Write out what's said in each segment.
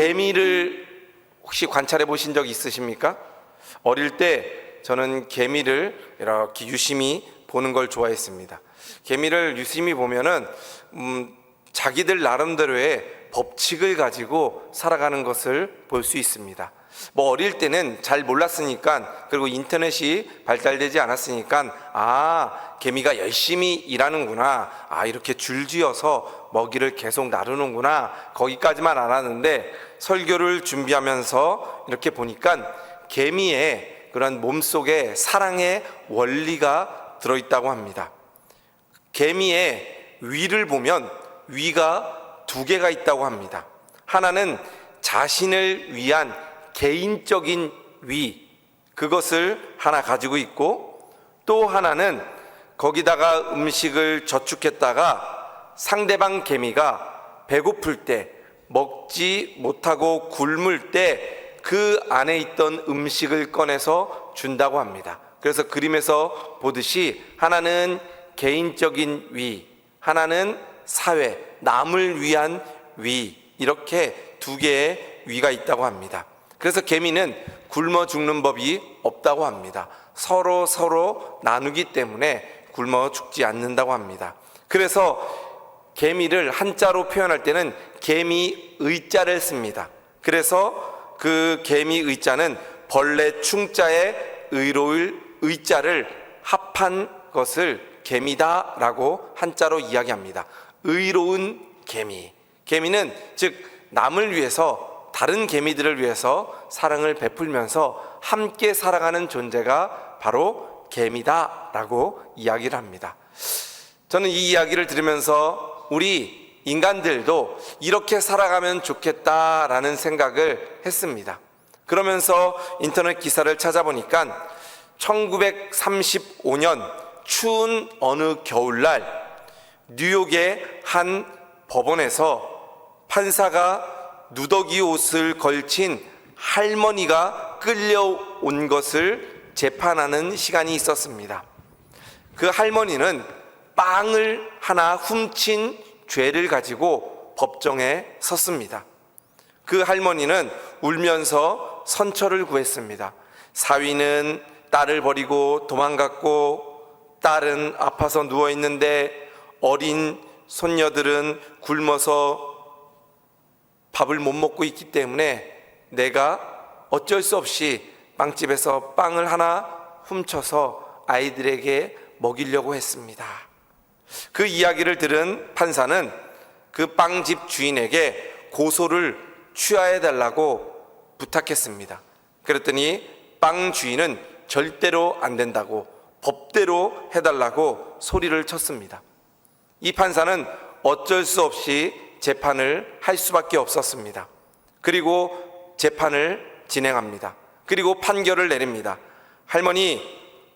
개미를 혹시 관찰해 보신 적 있으십니까? 어릴 때 저는 개미를 이렇게 유심히 보는 걸 좋아했습니다. 개미를 유심히 보면은 음, 자기들 나름대로의 법칙을 가지고 살아가는 것을 볼 수 있습니다. 뭐 어릴 때는 잘 몰랐으니까 그리고 인터넷이 발달되지 않았으니까 아 개미가 열심히 일하는구나 아 이렇게 줄지어서 먹이를 계속 나르는구나 거기까지만 알았는데 설교를 준비하면서 이렇게 보니까 개미의 그런 몸속에 사랑의 원리가 들어있다고 합니다. 개미의 위를 보면 위가 두 개가 있다고 합니다. 하나는 자신을 위한 개인적인 위, 그것을 하나 가지고 있고 또 하나는 거기다가 음식을 저축했다가 상대방 개미가 배고플 때 먹지 못하고 굶을 때 그 안에 있던 음식을 꺼내서 준다고 합니다. 그래서 그림에서 보듯이 하나는 개인적인 위, 하나는 사회, 남을 위한 위, 이렇게 두 개의 위가 있다고 합니다. 그래서 개미는 굶어 죽는 법이 없다고 합니다. 서로 서로 나누기 때문에 굶어 죽지 않는다고 합니다. 그래서 개미를 한자로 표현할 때는 개미 의자를 씁니다. 그래서 그 개미 의자는 벌레 충자에 의로울 의자를 합한 것을 개미다라고 한자로 이야기합니다. 의로운 개미. 개미는 즉 남을 위해서 다른 개미들을 위해서 사랑을 베풀면서 함께 살아가는 존재가 바로 개미다라고 이야기를 합니다. 저는 이 이야기를 들으면서 우리 인간들도 이렇게 살아가면 좋겠다라는 생각을 했습니다. 그러면서 인터넷 기사를 찾아보니까 1935년 추운 어느 겨울날 뉴욕의 한 법원에서 판사가 누더기 옷을 걸친 할머니가 끌려온 것을 재판하는 시간이 있었습니다. 그 할머니는 빵을 하나 훔친 죄를 가지고 법정에 섰습니다. 그 할머니는 울면서 선처를 구했습니다. 사위는 딸을 버리고 도망갔고 딸은 아파서 누워 있는데 어린 손녀들은 굶어서 밥을 못 먹고 있기 때문에 내가 어쩔 수 없이 빵집에서 빵을 하나 훔쳐서 아이들에게 먹이려고 했습니다. 그 이야기를 들은 판사는 그 빵집 주인에게 고소를 취하해 달라고 부탁했습니다. 그랬더니 빵 주인은 절대로 안 된다고 법대로 해달라고 소리를 쳤습니다. 이 판사는 어쩔 수 없이 재판을 할 수밖에 없었습니다. 그리고 재판을 진행합니다. 그리고 판결을 내립니다. 할머니,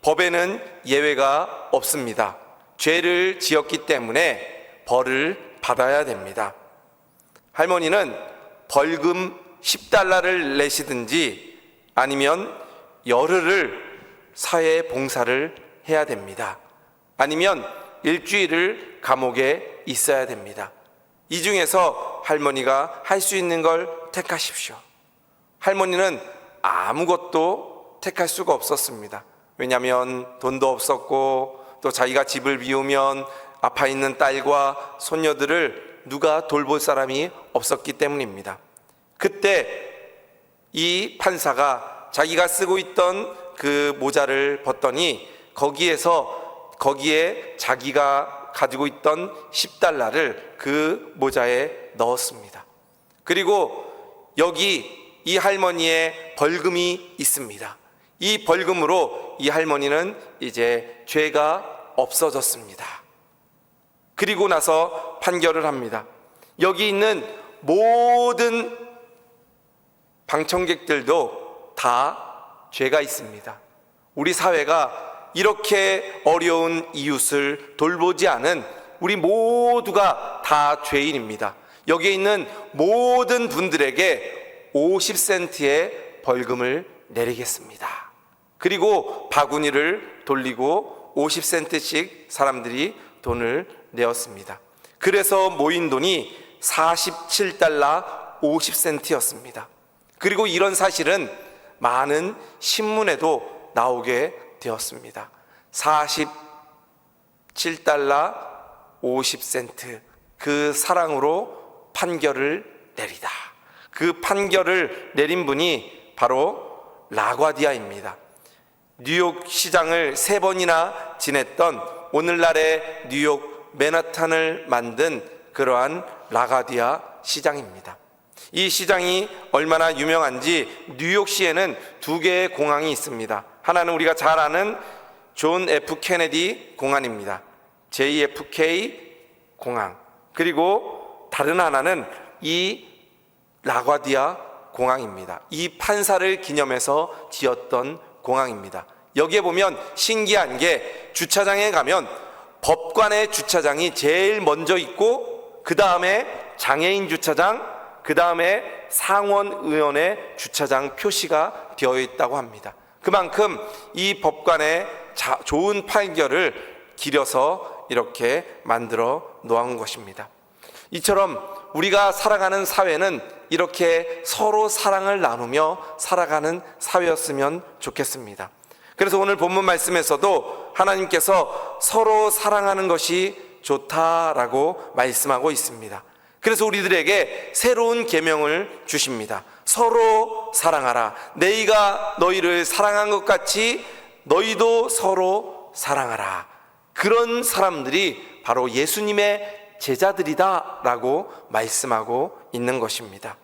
법에는 예외가 없습니다. 죄를 지었기 때문에 벌을 받아야 됩니다. 할머니는 벌금 10달러를 내시든지 아니면 열흘을 사회 봉사를 해야 됩니다. 아니면 일주일을 감옥에 있어야 됩니다. 이 중에서 할머니가 할 수 있는 걸 택하십시오. 할머니는 아무것도 택할 수가 없었습니다. 왜냐하면 돈도 없었고 또 자기가 집을 비우면 아파 있는 딸과 손녀들을 누가 돌볼 사람이 없었기 때문입니다. 그때 이 판사가 자기가 쓰고 있던 그 모자를 벗더니 거기에서 거기에 자기가 가지고 있던 10달러를 그 모자에 넣었습니다. 그리고 여기 이 할머니의 벌금이 있습니다. 이 벌금으로 이 할머니는 이제 죄가 없어졌습니다. 그리고 나서 판결을 합니다. 여기 있는 모든 방청객들도 다 죄가 있습니다. 우리 사회가 이렇게 어려운 이웃을 돌보지 않은 우리 모두가 다 죄인입니다. 여기에 있는 모든 분들에게 50센트의 벌금을 내리겠습니다. 그리고 바구니를 돌리고 50센트씩 사람들이 돈을 내었습니다. 그래서 모인 돈이 47달러 50센트였습니다. 그리고 이런 사실은 많은 신문에도 나오게 되었습니다. 47달러 50센트 그 사랑으로 판결을 내리다. 그 판결을 내린 분이 바로 라과디아입니다. 뉴욕 시장을 세 번이나 지냈던 오늘날의 뉴욕 맨하탄을 만든 그러한 라가디아 시장입니다. 이 시장이 얼마나 유명한지 뉴욕시에는 두 개의 공항이 있습니다. 하나는 우리가 잘 아는 존 F 케네디 공항입니다. JFK 공항. 그리고 다른 하나는 이 라과디아 공항입니다. 이 판사를 기념해서 지었던 공항입니다. 여기에 보면 신기한 게 주차장에 가면 법관의 주차장이 제일 먼저 있고 그 다음에 장애인 주차장, 그 다음에 상원 의원의 주차장 표시가 되어 있다고 합니다. 그만큼 이 법관의 자- 좋은 판결을 기려서 이렇게 만들어 놓은 것입니다. 이처럼 우리가 살아가는 사회는 이렇게 서로 사랑을 나누며 살아가는 사회였으면 좋겠습니다. 그래서 오늘 본문 말씀에서도 하나님께서 서로 사랑하는 것이 좋다라고 말씀하고 있습니다. 그래서 우리들에게 새로운 계명을 주십니다. 서로 사랑하라. 너희가 너희를 사랑한 것 같이 너희도 서로 사랑하라. 그런 사람들이 바로 예수님의 제자들이다라고 말씀하고 있는 것입니다.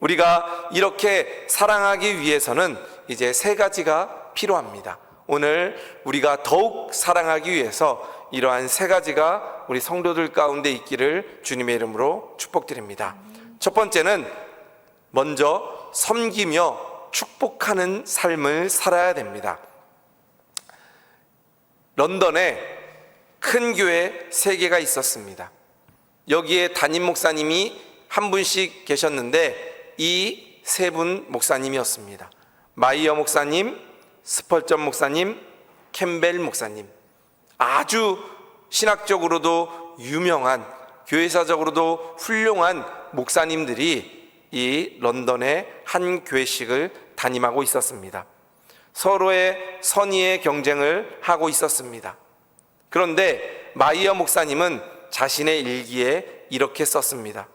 우리가 이렇게 사랑하기 위해서는 이제 세 가지가 필요합니다. 오늘 우리가 더욱 사랑하기 위해서 이러한 세 가지가 우리 성도들 가운데 있기를 주님의 이름으로 축복드립니다. 첫 번째는 먼저 섬기며 축복하는 삶을 살아야 됩니다. 런던에 큰 교회 세 개가 있었습니다. 여기에 담임 목사님이 한 분씩 계셨는데 이 세 분 목사님이었습니다. 마이어 목사님, 스펄전 목사님, 캠벨 목사님. 아주 신학적으로도 유명한 교회사적으로도 훌륭한 목사님들이 이 런던의 한 교회식을 담임하고 있었습니다. 서로의 선의의 경쟁을 하고 있었습니다. 그런데 마이어 목사님은 자신의 일기에 이렇게 썼습니다.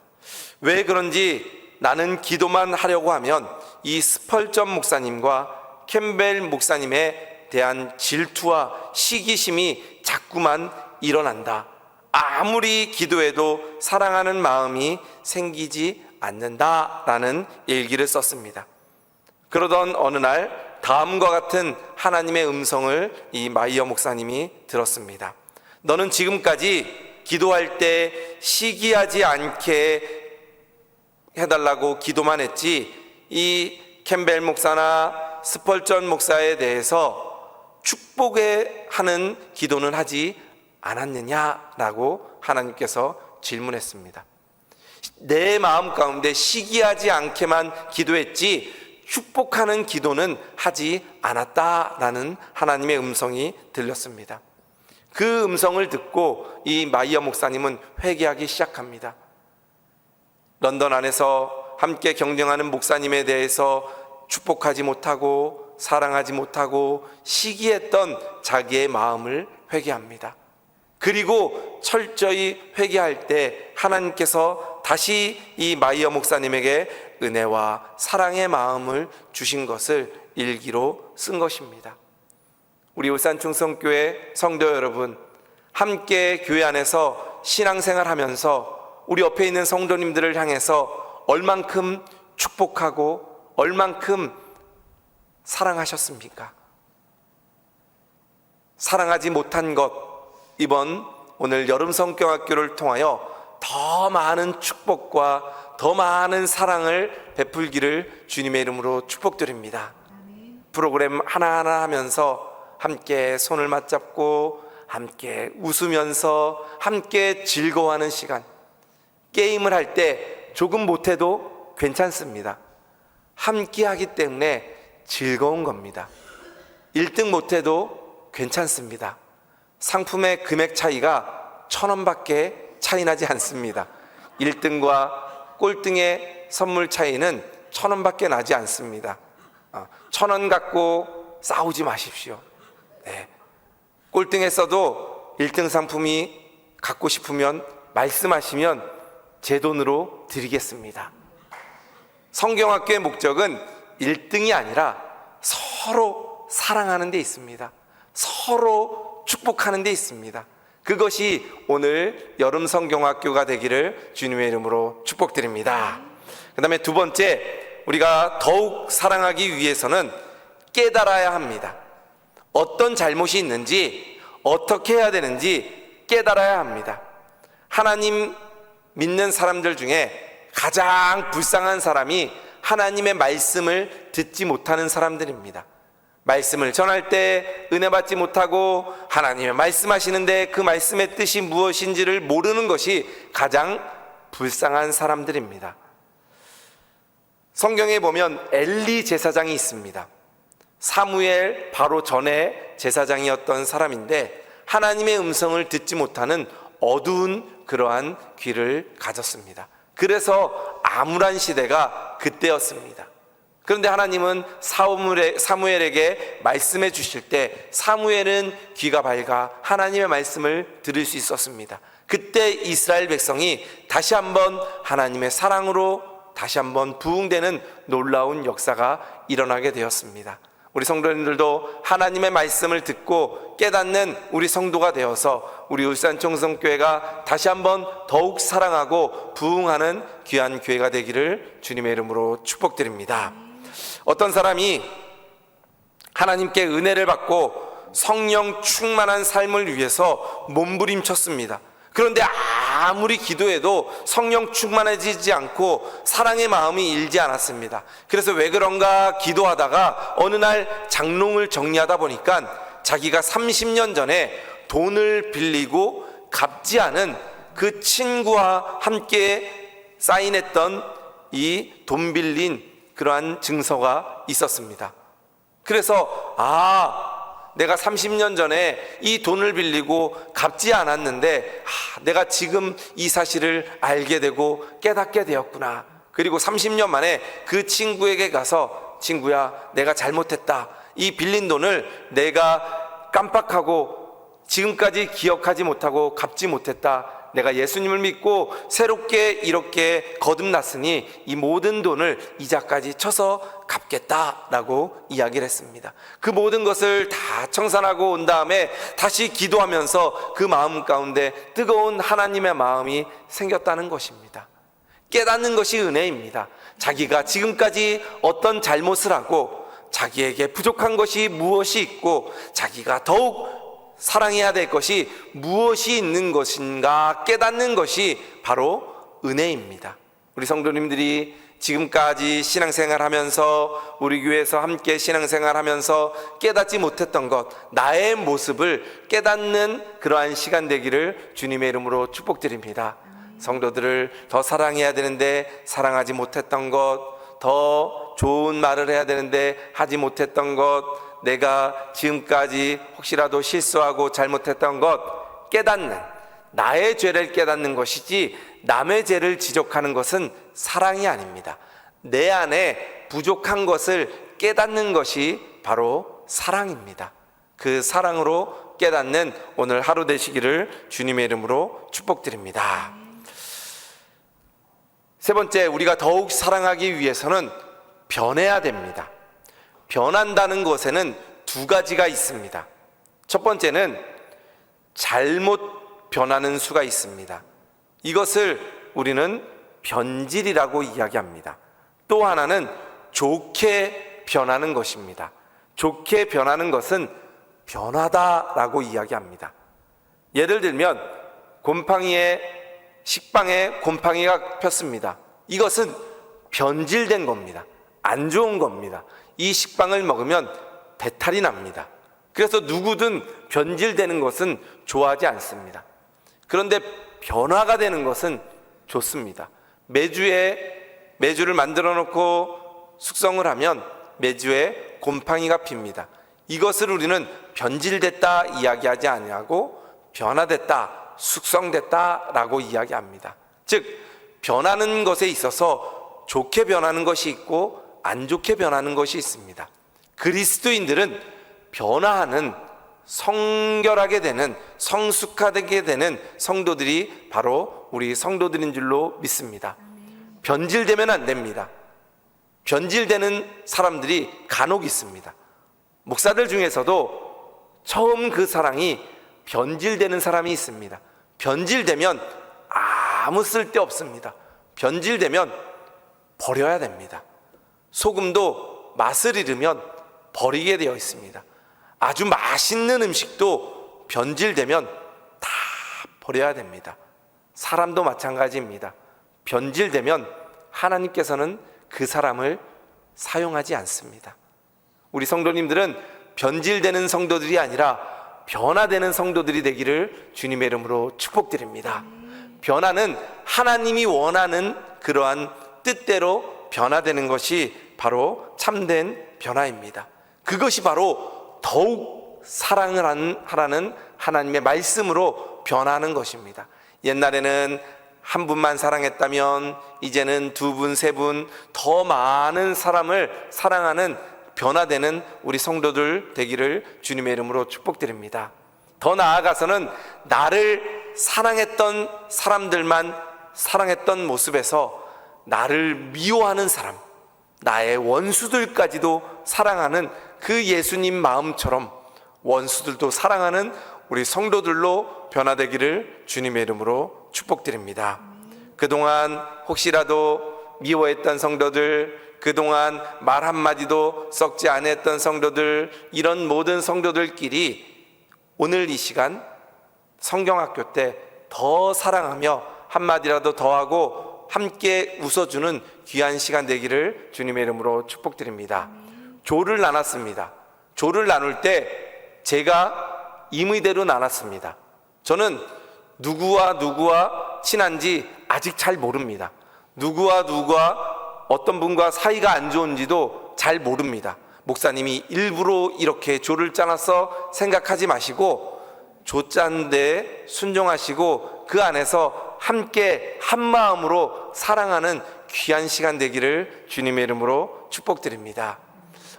왜 그런지 나는 기도만 하려고 하면 이 스펄전 목사님과 캠벨 목사님에 대한 질투와 시기심이 자꾸만 일어난다. 아무리 기도해도 사랑하는 마음이 생기지 않는다라는 일기를 썼습니다. 그러던 어느 날 다음과 같은 하나님의 음성을 이 마이어 목사님이 들었습니다. 너는 지금까지 기도할 때 시기하지 않게 해달라고 기도만 했지 이 캠벨 목사나 스펄전 목사에 대해서 축복에 하는 기도는 하지 않았느냐라고 하나님께서 질문했습니다. 내 마음 가운데 시기하지 않게만 기도했지 축복하는 기도는 하지 않았다라는 하나님의 음성이 들렸습니다. 그 음성을 듣고 이 마이어 목사님은 회개하기 시작합니다. 런던 안에서 함께 경쟁하는 목사님에 대해서 축복하지 못하고 사랑하지 못하고 시기했던 자기의 마음을 회개합니다. 그리고 철저히 회개할 때 하나님께서 다시 이 마이어 목사님에게 은혜와 사랑의 마음을 주신 것을 일기로 쓴 것입니다. 우리 울산 충성교회 성도 여러분, 함께 교회 안에서 신앙생활 하면서 우리 옆에 있는 성도님들을 향해서 얼만큼 축복하고 얼만큼 사랑하셨습니까? 사랑하지 못한 것, 이번 오늘 여름 성경학교를 통하여 더 많은 축복과 더 많은 사랑을 베풀기를 주님의 이름으로 축복드립니다. 프로그램 하나하나 하면서 함께 손을 맞잡고 함께 웃으면서 함께 즐거워하는 시간. 게임을 할 때 조금 못해도 괜찮습니다. 함께 하기 때문에 즐거운 겁니다. 1등 못해도 괜찮습니다. 상품의 금액 차이가 천 원밖에 차이 나지 않습니다. 1등과 꼴등의 선물 차이는 천 원밖에 나지 않습니다. 어, 천원 갖고 싸우지 마십시오. 네. 꼴등했어도 1등 상품이 갖고 싶으면 말씀하시면 제 돈으로 드리겠습니다. 성경학교의 목적은 1등이 아니라 서로 사랑하는 데 있습니다. 서로 축복하는 데 있습니다. 그것이 오늘 여름 성경학교가 되기를 주님의 이름으로 축복드립니다. 그 다음에 두 번째, 우리가 더욱 사랑하기 위해서는 깨달아야 합니다. 어떤 잘못이 있는지, 어떻게 해야 되는지 깨달아야 합니다. 하나님 믿는 사람들 중에 가장 불쌍한 사람이 하나님의 말씀을 듣지 못하는 사람들입니다. 말씀을 전할 때 은혜 받지 못하고 하나님의 말씀하시는데 그 말씀의 뜻이 무엇인지를 모르는 것이 가장 불쌍한 사람들입니다. 성경에 보면 엘리 제사장이 있습니다. 사무엘 바로 전에 제사장이었던 사람인데 하나님의 음성을 듣지 못하는 어두운 그러한 귀를 가졌습니다. 그래서 암울한 시대가 그때였습니다. 그런데 하나님은 사무엘에, 사무엘에게 말씀해 주실 때 사무엘은 귀가 밝아 하나님의 말씀을 들을 수 있었습니다. 그때 이스라엘 백성이 다시 한번 하나님의 사랑으로 다시 한번 부흥되는 놀라운 역사가 일어나게 되었습니다. 우리 성도님들도 하나님의 말씀을 듣고 깨닫는 우리 성도가 되어서 우리 울산 청성교회가 다시 한번 더욱 사랑하고 부흥하는 귀한 교회가 되기를 주님의 이름으로 축복드립니다. 어떤 사람이 하나님께 은혜를 받고 성령 충만한 삶을 위해서 몸부림쳤습니다. 그런데 아무리 기도해도 성령 충만해지지 않고 사랑의 마음이 일지 않았습니다. 그래서 왜 그런가 기도하다가 어느 날 장롱을 정리하다 보니까 자기가 30년 전에 돈을 빌리고 갚지 않은 그 친구와 함께 사인했던 이 돈 빌린 그러한 증서가 있었습니다. 그래서 아 내가 30년 전에 이 돈을 빌리고 갚지 않았는데 아, 내가 지금 이 사실을 알게 되고 깨닫게 되었구나. 그리고 30년 만에 그 친구에게 가서 친구야 내가 잘못했다. 이 빌린 돈을 내가 깜빡하고 지금까지 기억하지 못하고 갚지 못했다. 내가 예수님을 믿고 새롭게 이렇게 거듭났으니 이 모든 돈을 이자까지 쳐서 갚겠다라고 이야기를 했습니다. 그 모든 것을 다 청산하고 온 다음에 다시 기도하면서 그 마음 가운데 뜨거운 하나님의 마음이 생겼다는 것입니다. 깨닫는 것이 은혜입니다. 자기가 지금까지 어떤 잘못을 하고 자기에게 부족한 것이 무엇이 있고 자기가 더욱 사랑해야 될 것이 무엇이 있는 것인가 깨닫는 것이 바로 은혜입니다. 우리 성도님들이 지금까지 신앙생활 하면서 우리 교회에서 함께 신앙생활 하면서 깨닫지 못했던 것, 나의 모습을 깨닫는 그러한 시간 되기를 주님의 이름으로 축복드립니다. 성도들을 더 사랑해야 되는데 사랑하지 못했던 것, 더 좋은 말을 해야 되는데 하지 못했던 것, 내가 지금까지 혹시라도 실수하고 잘못했던 것 깨닫는 나의 죄를 깨닫는 것이지 남의 죄를 지적하는 것은 사랑이 아닙니다. 내 안에 부족한 것을 깨닫는 것이 바로 사랑입니다. 그 사랑으로 깨닫는 오늘 하루 되시기를 주님의 이름으로 축복드립니다. 세 번째, 우리가 더욱 사랑하기 위해서는 변해야 됩니다. 변한다는 것에는 두 가지가 있습니다. 첫 번째는 잘못 변하는 수가 있습니다. 이것을 우리는 변질이라고 이야기합니다. 또 하나는 좋게 변하는 것입니다. 좋게 변하는 것은 변하다라고 이야기합니다. 예를 들면 곰팡이의 식빵에 곰팡이가 폈습니다. 이것은 변질된 겁니다. 안 좋은 겁니다. 이 식빵을 먹으면 배탈이 납니다. 그래서 누구든 변질되는 것은 좋아하지 않습니다. 그런데 변화가 되는 것은 좋습니다. 매주에 매주를 만들어 놓고 숙성을 하면 매주에 곰팡이가 핍니다. 이것을 우리는 변질됐다 이야기하지 아니하고 변화됐다, 숙성됐다라고 이야기합니다. 즉 변하는 것에 있어서 좋게 변하는 것이 있고 안 좋게 변하는 것이 있습니다. 그리스도인들은 변화하는 성결하게 되는 성숙하게 되는 성도들이 바로 우리 성도들인 줄로 믿습니다. 변질되면 안 됩니다. 변질되는 사람들이 간혹 있습니다. 목사들 중에서도 처음 그 사랑이 변질되는 사람이 있습니다. 변질되면 아무 쓸데 없습니다. 변질되면 버려야 됩니다. 소금도 맛을 잃으면 버리게 되어 있습니다. 아주 맛있는 음식도 변질되면 다 버려야 됩니다. 사람도 마찬가지입니다. 변질되면 하나님께서는 그 사람을 사용하지 않습니다. 우리 성도님들은 변질되는 성도들이 아니라 변화되는 성도들이 되기를 주님의 이름으로 축복드립니다. 변화는 하나님이 원하는 그러한 뜻대로 변화되는 것이 바로 참된 변화입니다. 그것이 바로 더욱 사랑을 한- 하라는 하나님의 말씀으로 변하는 것입니다. 옛날에는 한 분만 사랑했다면 이제는 두 분, 세 분, 더 많은 사람을 사랑하는 변화되는 우리 성도들 되기를 주님의 이름으로 축복드립니다. 더 나아가서는 나를 사랑했던 사람들만 사랑했던 모습에서 나를 미워하는 사람, 나의 원수들까지도 사랑하는 그 예수님 마음처럼 원수들도 사랑하는 우리 성도들로 변화되기를 주님의 이름으로 축복드립니다. 그동안 혹시라도 미워했던 성도들, 그동안 말 한마디도 썩지 않았던 성도들, 이런 모든 성도들끼리 오늘 이 시간 성경학교 때 더 사랑하며 한마디라도 더 하고 함께 웃어주는 귀한 시간 되기를 주님의 이름으로 축복드립니다. 조를 나눴습니다. 조를 나눌 때 제가 임의대로 나눴습니다. 저는 누구와 누구와 친한지 아직 잘 모릅니다. 누구와 누구와 어떤 분과 사이가 안 좋은지도 잘 모릅니다. 목사님이 일부러 이렇게 조를 짜놔서 생각하지 마시고 조 짠데 순종하시고 그 안에서 함께 한 마음으로 사랑하는 귀한 시간 되기를 주님의 이름으로 축복드립니다.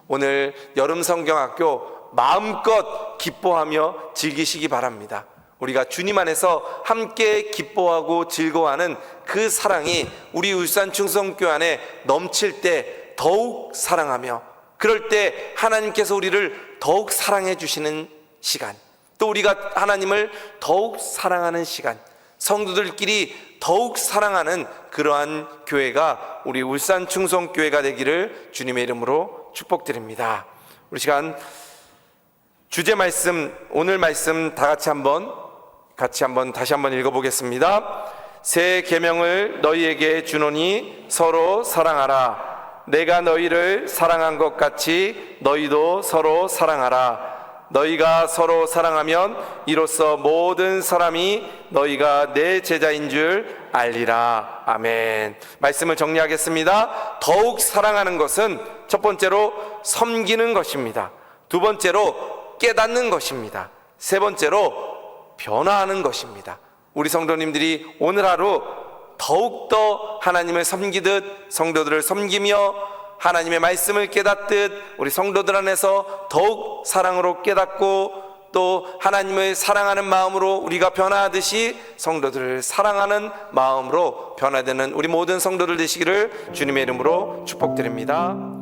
오늘 여름 성경학교 마음껏 기뻐하며 즐기시기 바랍니다. 우리가 주님 안에서 함께 기뻐하고 즐거워하는 그 사랑이 우리 울산 충성교 안에 넘칠 때 더욱 사랑하며 그럴 때 하나님께서 우리를 더욱 사랑해 주시는 시간 또 우리가 하나님을 더욱 사랑하는 시간 성도들끼리 더욱 사랑하는 그러한 교회가 우리 울산 충성교회가 되기를 주님의 이름으로 축복드립니다. 우리 시간 주제 말씀 오늘 말씀 다 같이 한번 같이 한번 다시 한번 읽어보겠습니다. 새 계명을 너희에게 주노니 서로 사랑하라. 내가 너희를 사랑한 것 같이 너희도 서로 사랑하라. 너희가 서로 사랑하면 이로써 모든 사람이 너희가 내 제자인 줄 알리라. 아멘. 말씀을 정리하겠습니다. 더욱 사랑하는 것은 첫 번째로 섬기는 것입니다. 두 번째로 깨닫는 것입니다. 세 번째로 변화하는 것입니다. 우리 성도님들이 오늘 하루 더욱더 하나님을 섬기듯 성도들을 섬기며 하나님의 말씀을 깨닫듯 우리 성도들 안에서 더욱 사랑으로 깨닫고 또 하나님을 사랑하는 마음으로 우리가 변화하듯이 성도들을 사랑하는 마음으로 변화되는 우리 모든 성도들 되시기를 주님의 이름으로 축복드립니다.